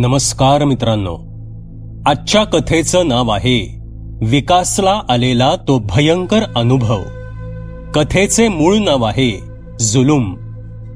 नमस्कार मित्रांनो. आजच्या कथेचं नाव आहे विकासला आलेला तो भयंकर अनुभव. कथेचे मूळ नाव आहे जुलूम.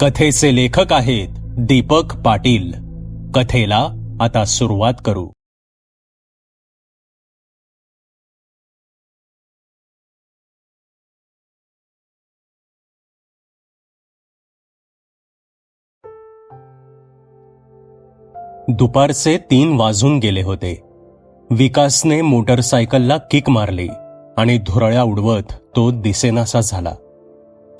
कथेचे लेखक आहेत दीपक पाटील. कथेला आता सुरुवात करू. दुपारचे तीन वाजून गेले होते. विकासने मोटरसायकलला किक मारली आणि धुरळ्या उडवत तो दिसेनासा झाला.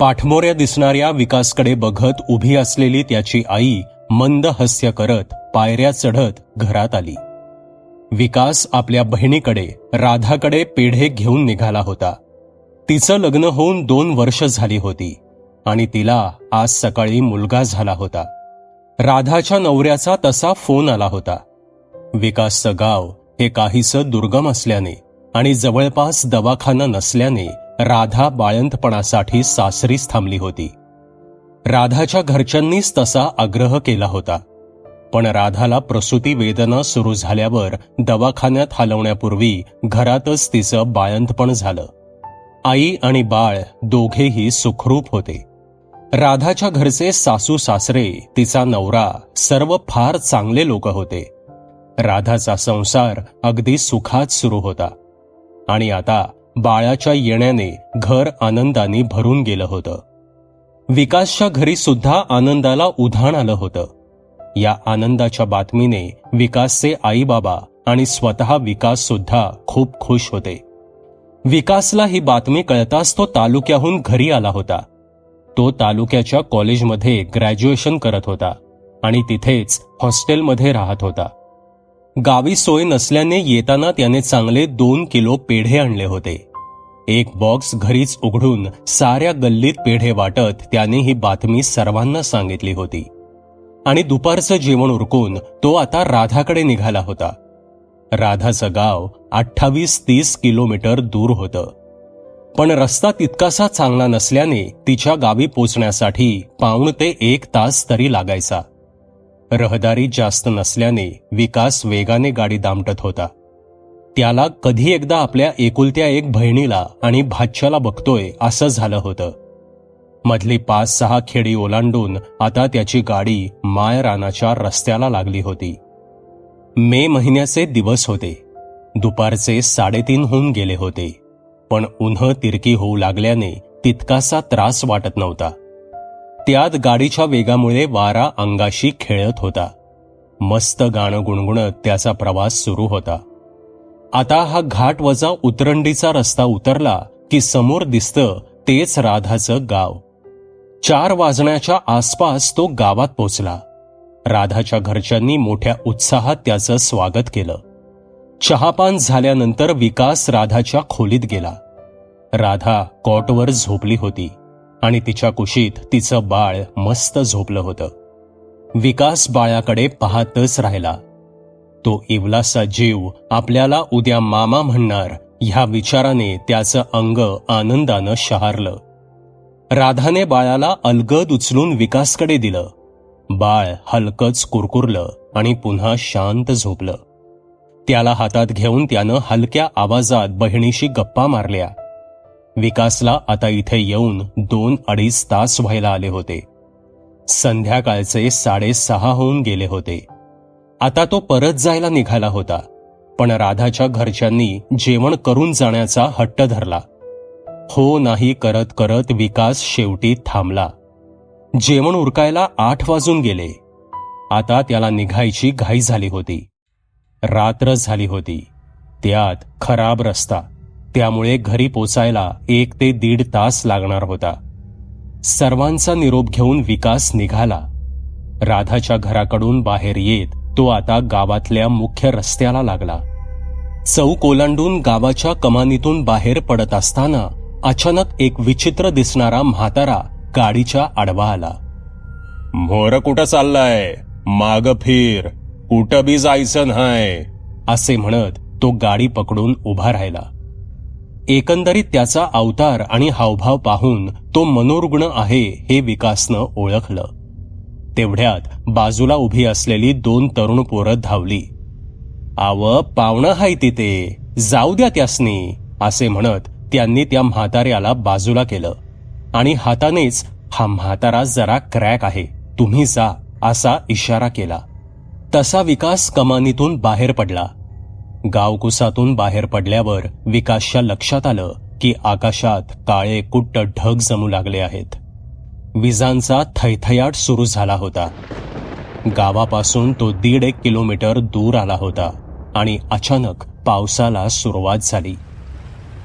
पाठमोऱ्या दिसणाऱ्या विकासकडे बघत उभी असलेली त्याची आई मंद हास्य करत पायऱ्या चढत घरात आली. विकास आपल्या बहिणीकडे राधाकडे पेढे घेऊन निघाला होता. तिचं लग्न होऊन दोन वर्ष झाली होती आणि तिला आज सकाळी मुलगा झाला होता. राधाच्या नवऱ्याचा तसा फोन आला होता. विकासचं गाव हे काहीसं दुर्गम असल्याने आणि जवळपास दवाखाना नसल्याने राधा बाळंतपणासाठी सासरीच थांबली होती. राधाच्या घरच्यांनीच तसा आग्रह केला होता. पण राधाला प्रसूती वेदना सुरू झाल्यावर दवाखान्यात हलवण्यापूर्वी घरातच तिचं बाळंतपण झालं. आई आणि बाळ दोघेही सुखरूप होते. राधाच्या घरचे सासू सासरे तिचा नवरा सर्व फार चांगले लोक होते. राधाचा संसार अगदी सुखात सुरू होता. आणि आता बाळाच्या येण्याने घर आनंदाने भरून गेलं होतं. विकासच्या घरी सुद्धा आनंदाला उधाण आलं होतं. या आनंदाच्या बातमीने विकासचे आईबाबा आणि स्वतः विकास सुद्धा खूप खुश होते. विकासला ही बातमी कळताच तो तालुक्याहून घरी आला होता. तो तालुक्याच्या कॉलेजमध्ये ग्रॅज्युएशन करत होता आणि तिथेच हॉस्टेलमध्ये राहत होता. गावी सोय नसल्याने येताना त्याने चांगले दोन किलो पेढे आणले होते. एक बॉक्स घरीच उघडून साऱ्या गल्लीत पेढे वाटत त्याने ही बातमी सर्वांना सांगितली होती. आणि दुपारचं जेवण उरकून तो आता राधाकडे निघाला होता. राधाचं गाव अठ्ठावीस तीस किलोमीटर दूर होतं. पण रस्ता तितकासा चांगला नसल्याने तिच्या गावी पोचण्यासाठी पाऊण ते एक तास तरी लागायचा. रहदारी जास्त नसल्याने विकास वेगाने गाडी दामटत होता. त्याला कधी एकदा आपल्या एकुलत्या एक बहिणीला आणि भाच्याला बघतोय असं झालं होतं. मधली पाच सहा खेडी ओलांडून आता त्याची गाडी माय रानाच्या रस्त्याला लागली होती. मे महिन्याचे दिवस होते. दुपारचे साडेतीन होऊन गेले होते. पण उन्ह तिरकी होऊ लागल्याने तितकासा त्रास वाटत नव्हता. त्यात गाडीच्या वेगामुळे वारा अंगाशी खेळत होता. मस्त गाणं गुणगुणत त्याचा प्रवास सुरू होता. आता हा घाट वजा उतरंडीचा रस्ता उतरला की समोर दिसतं तेच राधाचं गाव. चार वाजण्याच्या आसपास तो गावात पोचला. राधाच्या घरच्यांनी मोठ्या उत्साहात त्याचं स्वागत केलं. चहापान झाल्यानंतर विकास राधाच्या खोलीत गेला. राधा कॉटवर झोपली होती आणि तिच्या कुशीत तिचं बाळ मस्त झोपलं होतं. विकास बाळाकडे पाहतच राहिला. तो इवलासा जीव आपल्याला उद्या मामा म्हणणार ह्या विचाराने त्याचं अंग आनंदानं शहारलं. राधाने बाळाला अलगद उचलून विकासकडे दिलं. बाळ हलकच कुरकुरलं आणि पुन्हा शांत झोपलं. त्याला हातात घेऊन त्यानं हलक्या आवाजात बहिणीशी गप्पा मारल्या. विकासला आता इथे येऊन दोन अडीच तास व्हायला आले होते. संध्याकाळचे साडेसहा होऊन गेले होते. आता तो परत जायला निघाला होता पण राधाच्या घरच्यांनी जेवण करून जाण्याचा हट्ट धरला. हो नाही करत करत विकास शेवटी थांबला. जेवण उरकायला आठ वाजून गेले. आता त्याला निघायची घाई झाली होती. रात्र झाली होती. त्यात खराब रस्ता. त्यामुळे घरी पोचायला एक ते दीड तास लागणार होता. सर्वांचा निरोप घेऊन विकास निघाला. राधाच्या घराकडून बाहेर येत तो आता गावातल्या मुख्य रस्त्याला लागला. चौक ओलांडून गावाच्या कमानीतून बाहेर पडत असताना अचानक एक विचित्र दिसणारा म्हातारा गाडीच्या आडवा आला. मोर कुठं चाललाय? माग फिर. कुठं बी जायचं नाही असे म्हणत तो गाडी पकडून उभा राहिला. एकंदरीत त्याचा अवतार आणि हावभाव पाहून तो मनोरुग्ण आहे हे विकासनं ओळखलं. तेवढ्यात बाजूला उभी असलेली दोन तरुण पोरं धावली. आव पावणं हाय तिथे जाऊ द्या त्यासनी असे म्हणत त्यांनी त्या म्हाताऱ्याला बाजूला केलं. आणि हातानेच हा म्हातारा जरा क्रॅक आहे तुम्ही जा असा इशारा केला. तसा विकास कमानीतून बाहेर पडला. गावकुसातून बाहेर पडल्यावर विकासच्या लक्षात आलं की आकाशात काळे कुट्ट ढग जमू लागले आहेत. विजांचा थैथयाट सुरू झाला होता. गावापासून तो दीड एक किलोमीटर दूर आला होता आणि अचानक पावसाला सुरुवात झाली.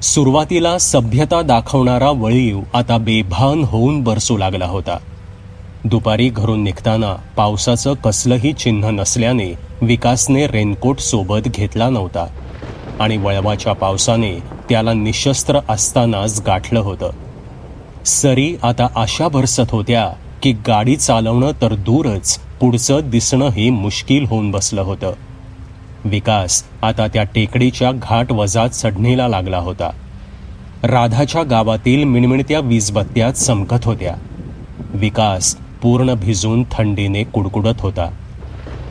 सुरुवातीला सभ्यता दाखवणारा वळीव आता बेभान होऊन बरसू लागला होता. दुपारी घरून निघताना पावसाचं कसलंही चिन्ह नसल्याने विकासने रेनकोट सोबत घेतला नव्हता. आणि वळवाच्या पावसाने त्याला निशस्त्र असतानाच गाठलं होतं. सरी आता अशा भरसत होत्या की गाडी चालवणं तर दूरच पुढचं दिसणंही मुश्किल होऊन बसलं होतं. विकास आता त्या टेकडीच्या घाट वजात चढणीला लागला होता. राधाच्या गावातील मिणमिणत्या वीजबत्त्या चमकत होत्या. विकास पूर्ण भिजून थंडीने कुडकुडत होता.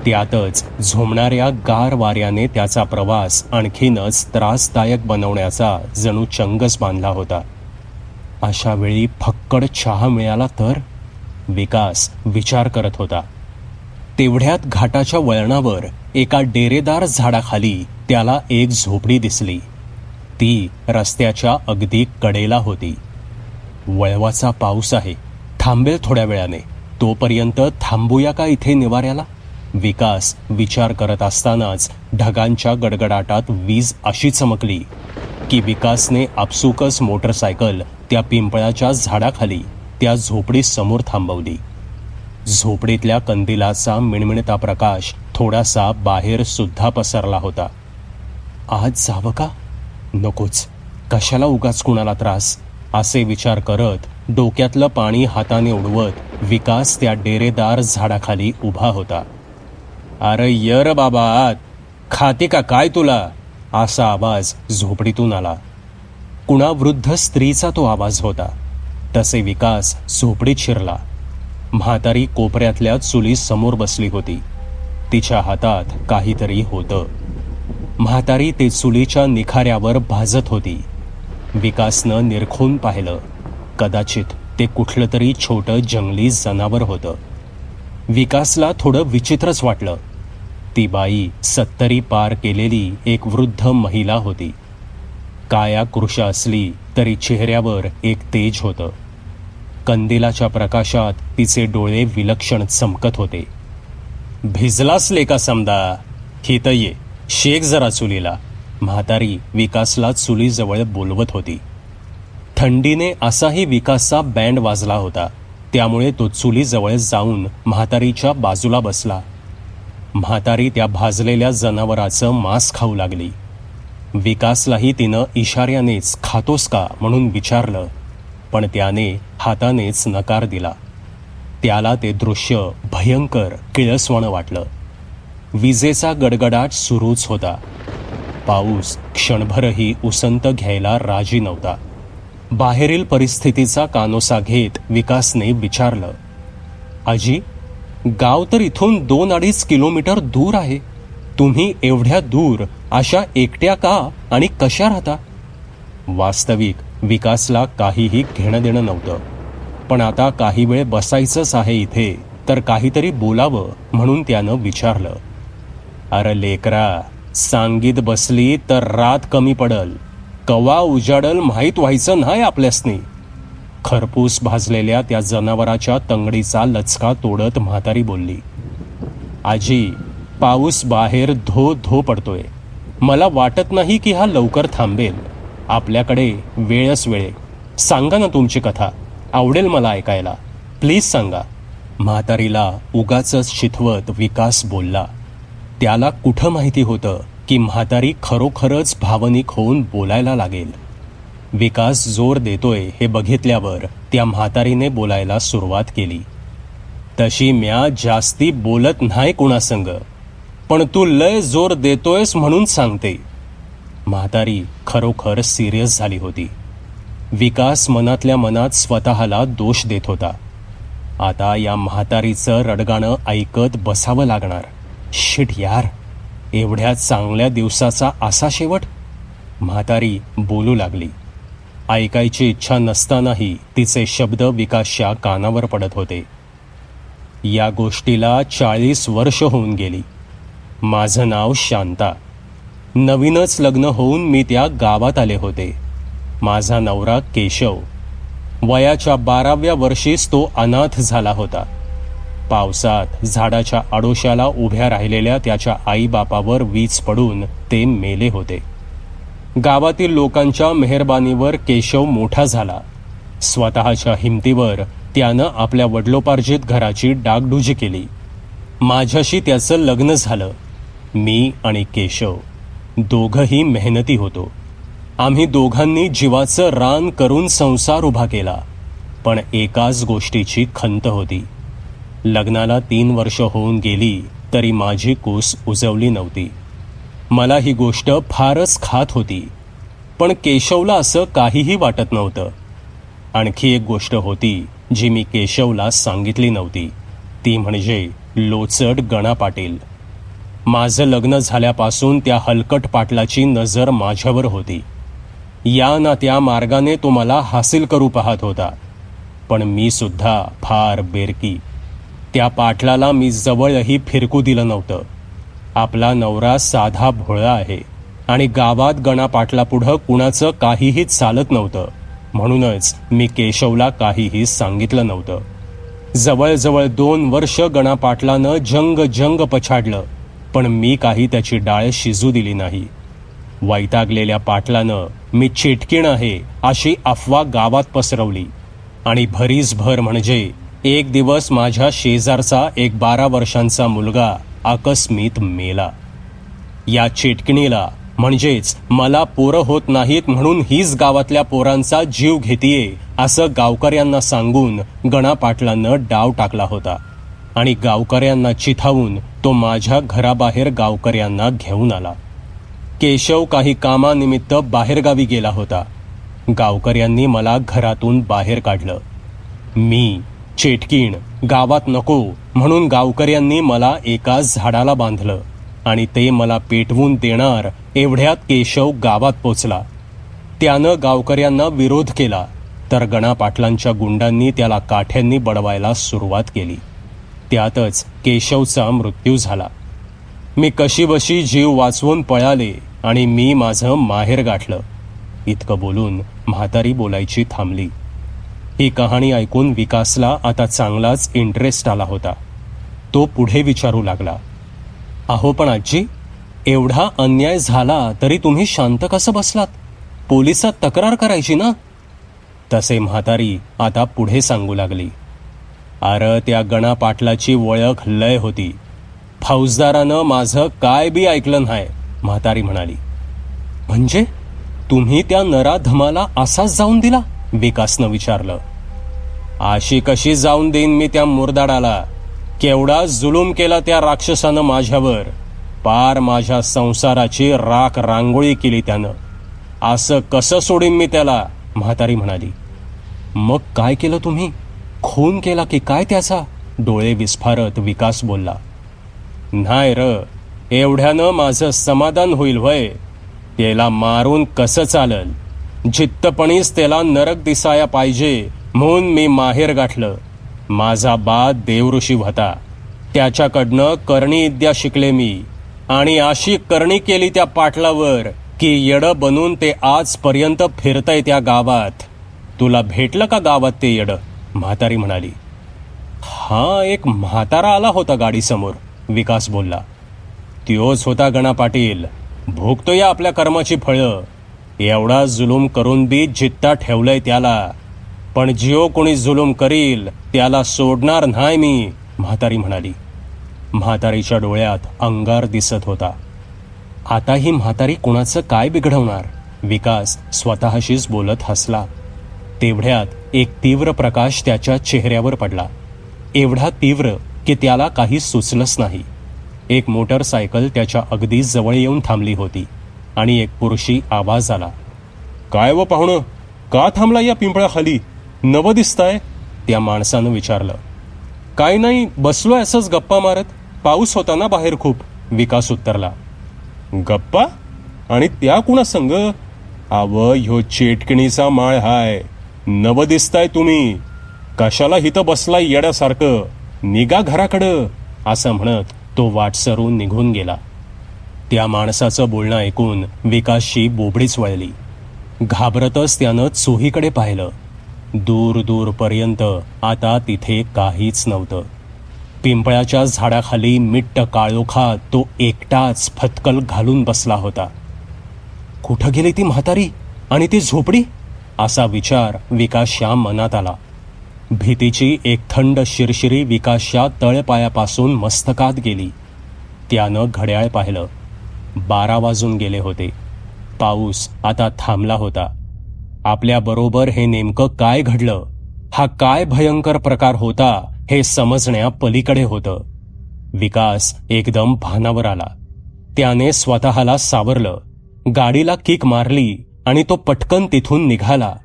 त्यातच झोमणाऱ्या गार वाऱ्याने त्याचा प्रवास आणखीनच त्रासदायक बनवण्याचा जणू चंगच बांधला होता. अशा वेळी फक्कड चहा मिळाला तर? विकास विचार करत होता. तेवढ्यात घाटाच्या वळणावर एका डेरेदार झाडाखाली त्याला एक झोपडी दिसली. ती रस्त्याच्या अगदी कडेला होती. वळवाचा पाऊस आहे. थांबेल थोड्या वेळाने. तोपर्यंत थांबूया का इथे निवाऱ्याला? विकास विचार करत असतानाच ढगांच्या गडगडाटात वीज अशी चमकली की विकासने आपसुकच मोटरसायकल त्या पिंपळाच्या झाडाखाली त्या झोपडी समोर थांबवली. झोपडीतल्या कंदिलाचा मिणमिणता प्रकाश थोडासा बाहेर सुद्धा पसरला होता. आज जावं का? नकोच. कशाला उगाच कुणाला त्रास? असे विचार करत डोक्यातलं पाणी हाताने उडवत विकास त्या डेरेदार झाडाखाली उभा होता. अरे यर बाबा आत खाते का काय तुला? असा आवाज झोपडीतून आला. कुणा वृद्ध स्त्रीचा तो आवाज होता. तसे विकास झोपडीत शिरला. म्हातारी कोपऱ्यातल्या चुली समोर बसली होती. तिच्या हातात काहीतरी होतं. म्हातारी ते चुलीच्या निखाऱ्यावर भाजत होती. विकासनं निरखून पाहिलं. कदाचित ते कुठलं तरी छोटं जंगली जनावर होतं. विकासला थोडं विचित्रच वाटलं. ती बाई सत्तरी पार केलेली एक वृद्ध महिला होती. काया कृशा असली तरी चेहऱ्यावर एक तेज होतं. कंदिलाच्या प्रकाशात तिचे डोळे विलक्षण चमकत होते. भिजलास लेका समदा? हित ये. शेक जरा चुलीला. म्हातारी विकासला चुलीजवळ बोलवत होती. थंडीने असाही विकासचा बँड वाजला होता. त्यामुळे तो चुलीजवळ जाऊन म्हातारीच्या बाजूला बसला. म्हातारी त्या भाजलेल्या जनावराचं मांस खाऊ लागली. विकासलाही तिनं इशाऱ्यानेच खातोस का? म्हणून विचारलं. पण त्याने हातानेच नकार दिला. त्याला ते दृश्य भयंकर किळसवाणं वाटलं. विजेचा गडगडाट सुरूच होता. पाऊस क्षणभरही उसंत घ्यायला राजी नव्हता. बाहेरील परिस्थितीचा कानोसा घेत विकासने विचारलं आजी गाव तर इथून दोन अडीच किलोमीटर दूर आहे. तुम्ही एवढ्या दूर अशा एकट्या का आणि कशा राहता? वास्तविक विकासला काहीही घेणं देणं नव्हतं. पण आता काही वेळ बसायचंच आहे इथे तर काहीतरी बोलावं म्हणून त्यानं विचारलं अरे लेकरा सांगीत बसली तर रात कमी पडल. कवा उजाडल माहीत व्हायचं नाही आपल्यासनी. खरपूस भाजलेल्या त्या जनावराच्या तंगडीचा लचका तोडत म्हातारी बोलली आजी पाऊस बाहेर धो धो पडतोय. मला वाटत नाही की हा लवकर थांबेल. आपल्याकडे वेळच वेळे. सांगा ना तुमची कथा. आवडेल मला ऐकायला. प्लीज सांगा. म्हातारीला उगाच शिथवत विकास बोलला. त्याला कुठं माहिती होतं? की म्हातारी खरोखरच भावनिक होऊन बोलायला लागेल. विकास जोर देतोय हे बघितल्यावर त्या म्हातारीने बोलायला सुरुवात केली. तशी म्या जास्ती बोलत नाही कुणासंग पण तू लय जोर देतोयस म्हणून सांगते. म्हातारी खरोखर सिरियस झाली होती. विकास मनातल्या मनात स्वतःला दोष देत होता. आता या म्हातारीचं रडगाणं ऐकत बसावं लागणार. शिट यार एवढ्या चांगल्या दिवसाचा असा शेवट? म्हातारी बोलू लागली. ऐकायची इच्छा नसतानाही तिचे शब्द विकासच्या कानावर पडत होते. या गोष्टीला चाळीस वर्ष होऊन गेली. माझं नाव शांता. नवीनच लग्न होऊन मी त्या गावात आले होते. माझा नवरा केशव. वयाच्या बाराव्या वर्षीच तो अनाथ झाला होता. पावसात. झाडाच्या आडोशाला उभ्या राहिलेल्या त्याच्या आईबापावर वीज पडून ते मेले होते. गावातील लोकांच्या मेहरबानीवर केशव मोठा झाला. स्वतःच्या हिमतीवर त्यानं आपल्या वडलोपार्जित घराची डागडुजी केली. माझ्याशी त्याचं लग्न झालं. मी आणि केशव दोघंही मेहनती होतो. आम्ही दोघांनी जीवाचं रान करून संसार उभा केला. पण एकाच गोष्टीची खंत होती. लग्नाला तीन वर्ष होऊन गेली तरी माझी कूस उजवली नव्हती. मला ही गोष्ट फारच खात होती पण केशवला असं काहीही वाटत नव्हतं. आणखी एक गोष्ट होती जी मी केशवला सांगितली नव्हती. ती म्हणजे लोचट गणा पाटील. माझं लग्न झाल्यापासून त्या हलकट पाटलाची नजर माझ्यावर होती. या ना त्या मार्गाने तो मला हासिल करू पाहत होता. पण मी सुद्धा फार बेरकी त्या पाटलाला मी जवळही फिरकू दिलं नव्हतं. आपला नवरा साधा भोळा आहे आणि गावात गणा पाटलापुढं कुणाचं काहीही चालत नव्हतं. म्हणूनच मी केशवला काहीही सांगितलं नव्हतं. जवळजवळ दोन वर्ष गणा पाटलानं जंग जंग पछाडलं पण मी काही त्याची डाळ शिजू दिली नाही. वैतागलेल्या पाटलानं मी चिटकीण आहे अशी अफवा गावात पसरवली. आणि भरीसभर म्हणजे एक दिवस माझ्या शेजारचा एक बारा वर्षांचा मुलगा आकस्मित मेला. या चिटकिणीला म्हणजेच मला पोरं होत नाहीत म्हणून हीच गावातल्या पोरांचा जीव घेतीये असं गावकऱ्यांना सांगून गणा पाटलानं डाव टाकला होता आणि गावकऱ्यांना चिथावून तो माझ्या घराबाहेर गावकऱ्यांना घेऊन आला. केशव काही कामानिमित्त बाहेरगावी गेला होता. गावकऱ्यांनी मला घरातून बाहेर काढलं. मी चेटकीण गावात नको म्हणून गावकऱ्यांनी मला एका झाडाला बांधलं आणि ते मला पेटवून देणार एवढ्यात केशव गावात पोचला. त्यानं गावकऱ्यांना विरोध केला तर गणा पाटलांच्या गुंडांनी त्याला काठ्यांनी बडवायला सुरुवात केली. त्यातच केशवचा मृत्यू झाला. मी कशीबशी जीव वाचवून पळाले आणि मी माझं माहेर गाठलं. इतकं बोलून म्हातारी बोलायची थांबली. ही कहाणी ऐकून विकासला आता चांगलाच इंटरेस्ट आला होता. तो पुढे विचारू लागला. अहो पण आजी एवढा अन्याय झाला तरी तुम्ही शांत कसं बसलात? पोलिसात तक्रार करायची ना? तसे म्हातारी आता पुढे सांगू लागली. अर त्या गणा पाटलाची ओळख लय होती. फौजदारानं माझं काय बी ऐकलं नाही म्हातारी म्हणाली. म्हणजे? तुम्ही त्या नराधमाला असाच जाऊन दिला? विकासनं विचारलं. अशी कशी जाऊन देईन मी त्या मुरदाडाला? केवढा जुलूम केला त्या राक्षसानं माझ्यावर? पार माझ्या संसाराची राख रांगोळी केली त्यानं. असं कसं सोडीन मी त्याला? म्हातारी म्हणाली. मग काय केलं तुम्ही? खून केला की काय त्याचा? डोळे विस्फारत विकास बोलला. नाही र एवढ्यानं माझं समाधान होईल वय त्याला मारून कसं चालल? जित्तपणीच त्याला नरक दिसाया पाहिजे. म्हणून मी माहेर गाठलं. माझा बा देवऋषी होता. त्याच्याकडनं करणी विद्या शिकले मी. आणि अशी करणी केली त्या पाटलावर की येडं बनून ते आजपर्यंत फिरतय त्या गावात. तुला भेटलं का गावात ते येडं? म्हातारी म्हणाली. हा एक म्हातारा आला होता गाडीसमोर विकास बोलला. त्योच होता गणा पाटील. भोगतोय आपल्या कर्माची फळं. एवढा जुलूम करून बी जित्ता ठेवलंय त्याला. पण जिओ कोणी जुलूम करील त्याला सोडणार नाही मी म्हातारी म्हणाली. म्हातारीच्या डोळ्यात अंगार दिसत होता. आता ही म्हातारी कुणाचं काय बिघडवणार? विकास स्वतःशीच बोलत हसला. तेवढ्यात एक तीव्र प्रकाश त्याच्या चेहऱ्यावर पडला. एवढा तीव्र की त्याला काही सुचलंच नाही. एक मोटरसायकल त्याच्या अगदी जवळ येऊन थांबली होती आणि एक पुरुषी आवाज आला. काय व पाहुणं? का थांबला या पिंपळाखाली? नवं दिसताय त्या माणसानं विचारलं. काय नाही बसलोय असंच गप्पा मारत. पाऊस होता ना बाहेर खूप. विकास उत्तरला. गप्पा? आणि त्या कुणा संग? आव ह्यो चेटकिणीचा माळ हाय. नव दिसताय तुम्ही. कशाला हिथं बसलाय येड्यासारखं? निघा घराकडं. असं म्हणत तो वाटसरून निघून गेला. त्या माणसाचं बोलणं ऐकून विकासशी बोबडीच वळली. घाबरतच त्यानं चोहीकडे पाहिलं. दूर दूरपर्यंत आता तिथे काहीच नव्हतं. पिंपळाच्या झाडाखाली मिट्ट काळोखा तो एकटाच फतकल घालून बसला होता. कुठं गेली ती म्हातारी आणि ती झोपडी? असा विचार विकासच्या मनात आला. भीतीची एक थंड शिरशिरी विकासच्या तळपायापासून मस्तकात गेली. त्यानं घड्याळ पाहिलं. बारा वाजून गेले होते. पाऊस आता थांबला होता. आपल्या बरोबर हे नेमकं काय घडलं? हा काय भयंकर प्रकार होता हे समजण्या पलीकडे होतं. विकास एकदम भानावर आला. त्याने स्वतःला सावरलं. गाडीला किक मारली आणि तो पटकन तिथून निघाला.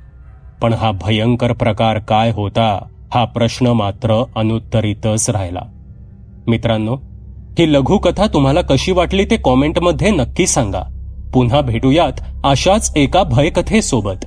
पण हा भयंकर प्रकार काय होता हा प्रश्न मात्र अनुत्तरितच राहिला. मित्रांनो ही लघुकथा तुम्हाला कशी वाटली ते कॉमेंटमध्ये नक्की सांगा. पुन्हा भेटूयात अशाच एका भयकथेसोबत.